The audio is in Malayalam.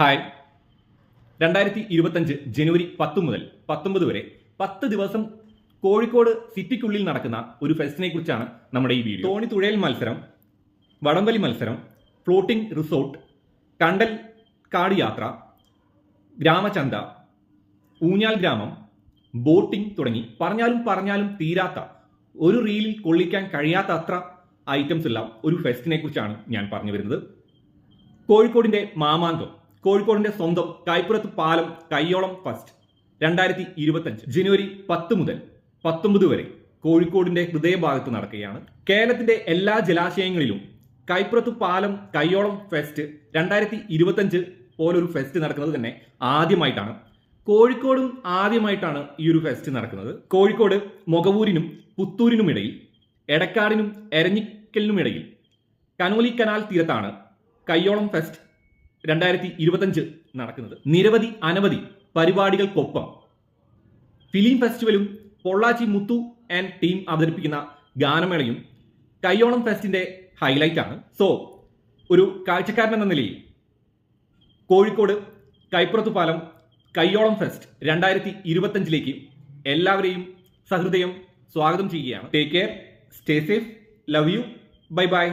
ഹായ്. രണ്ടായിരത്തി ഇരുപത്തഞ്ച് ജനുവരി പത്ത് മുതൽ പത്തൊമ്പത് വരെ പത്ത് ദിവസം കോഴിക്കോട് സിറ്റിക്കുള്ളിൽ നടക്കുന്ന ഒരു ഫെസ്റ്റിനെ കുറിച്ചാണ് നമ്മുടെ ഈ വീഡിയോ. തോണി തുഴയൽ മത്സരം വടംവലി മത്സരം ഫ്ലോട്ടിംഗ് റിസോർട്ട് കണ്ടൽ കാട് യാത്ര ഗ്രാമചന്ത ഊഞ്ഞാൽ ഗ്രാമം ബോട്ടിംഗ് തുടങ്ങി പറഞ്ഞാലും പറഞ്ഞാലും തീരാത്ത ഒരു റീലിൽ കൊള്ളിക്കാൻ കഴിയാത്ത അത്ര ഐറ്റംസ് ഉള്ള ഒരു ഫെസ്റ്റിനെ കുറിച്ചാണ് ഞാൻ പറഞ്ഞു വരുന്നത്. കോഴിക്കോടിന്റെ മാമാങ്കം കോഴിക്കോടിന്റെ സ്വന്തം കൈപ്പുറത്ത് പാലം കയ്യോളം ഫസ്റ്റ് രണ്ടായിരത്തി ഇരുപത്തഞ്ച് ജനുവരി പത്ത് മുതൽ പത്തൊമ്പത് വരെ കോഴിക്കോടിന്റെ ഹൃദയഭാഗത്ത് നടക്കുകയാണ്. കേരളത്തിന്റെ എല്ലാ ജലാശയങ്ങളിലും കൈപ്പുറത്ത് പാലം കയ്യോളം ഫെസ്റ്റ് രണ്ടായിരത്തി ഇരുപത്തഞ്ച് പോലൊരു ഫെസ്റ്റ് നടക്കുന്നത് തന്നെ ആദ്യമായിട്ടാണ്. കോഴിക്കോടും ആദ്യമായിട്ടാണ് ഈ ഒരു ഫെസ്റ്റ് നടക്കുന്നത്. കോഴിക്കോട് മൊകവൂരിനും പുത്തൂരിനുമിടയിൽ എടക്കാടിനും എരഞ്ഞിക്കലിനുമിടയിൽ കനോലി കനാൽ തീരത്താണ് കയ്യോളം ഫെസ്റ്റ് രണ്ടായിരത്തി ഇരുപത്തഞ്ച് നടക്കുന്നത്. നിരവധി അനവധി പരിപാടികൾക്കൊപ്പം ഫിലിം ഫെസ്റ്റിവലും പൊള്ളാച്ചി മുത്തു ആൻഡ് ടീം അവതരിപ്പിക്കുന്ന ഗാനമേളയും കയ്യോളം ഫെസ്റ്റിന്റെ ഹൈലൈറ്റ് ആണ്. സോ ഒരു കാഴ്ചക്കാരൻ എന്ന നിലയിൽ കോഴിക്കോട് കൈപ്പുറത്തു പാലം കയ്യോളം ഫെസ്റ്റ് രണ്ടായിരത്തി ഇരുപത്തഞ്ചിലേക്ക് എല്ലാവരെയും സഹൃദയം സ്വാഗതം ചെയ്യുകയാണ്. Take care stay safe love you bye bye